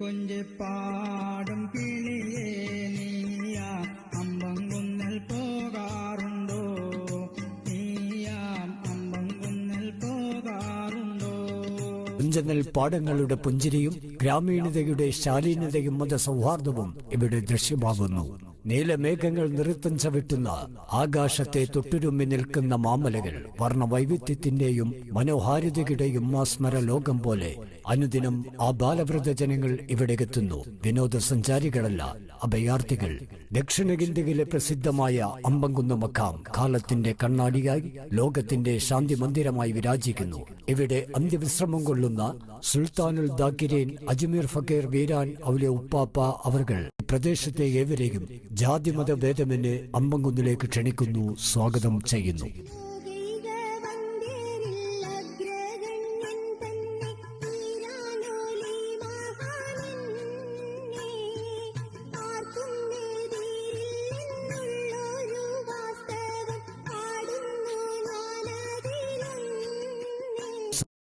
കൊഞ്ചിപ്പാടും കിളിയേ നീയാ. അമ്പങ്കുന്നൽ പോകാറുണ്ടോ? നീയാം. അമ്പങ്കുന്നൽ പോകാറുണ്ടോ? കുഞ്ചങ്ങൽ പാടങ്ങളുടെ പുഞ്ചിരിയും ഗ്രാമീണതയുടെ ശാലീനതയും മതസൗഹാർദ്ദവും ഇവിടെ ദൃശ്യമാകുന്നു. നീലമേഘങ്ങൾ നൃത്തം ചവിട്ടുന്ന ആകാശത്തെ തൊട്ടുരുമ്മി നിൽക്കുന്ന മാമലകൾ വർണവൈവിധ്യത്തിന്റെയും മനോഹാരിതയുടെയും ആസ്മര ലോകം പോലെ അനുദിനം ആ ബാലവൃത ജനങ്ങൾ ഇവിടെ എത്തുന്നു വിനോദസഞ്ചാരികളല്ല അഭയാർത്ഥികൾ. ദക്ഷിണേന്ത്യയിലെ പ്രസിദ്ധമായ അമ്പംകുന്ന് മക്കാം കാലത്തിന്റെ കണ്ണാടിയായി ലോകത്തിന്റെ ശാന്തി മന്ദിരമായി വിരാജിക്കുന്നു. ഇവിടെ അന്ത്യവിശ്രമം കൊള്ളുന്ന സുൽത്താനുൽ ദാക്കിരേൻ അജ്മീർ ഫക്കീർ വീരാൻ അവലെ ഉപ്പാപ്പ അവർ പ്രദേശത്തെ ഏവരെയും ജാതിമത ഭേദമെന്ന് അമ്പങ്കുന്നിലേക്ക് ക്ഷണിക്കുന്നു സ്വാഗതം ചെയ്യുന്നു.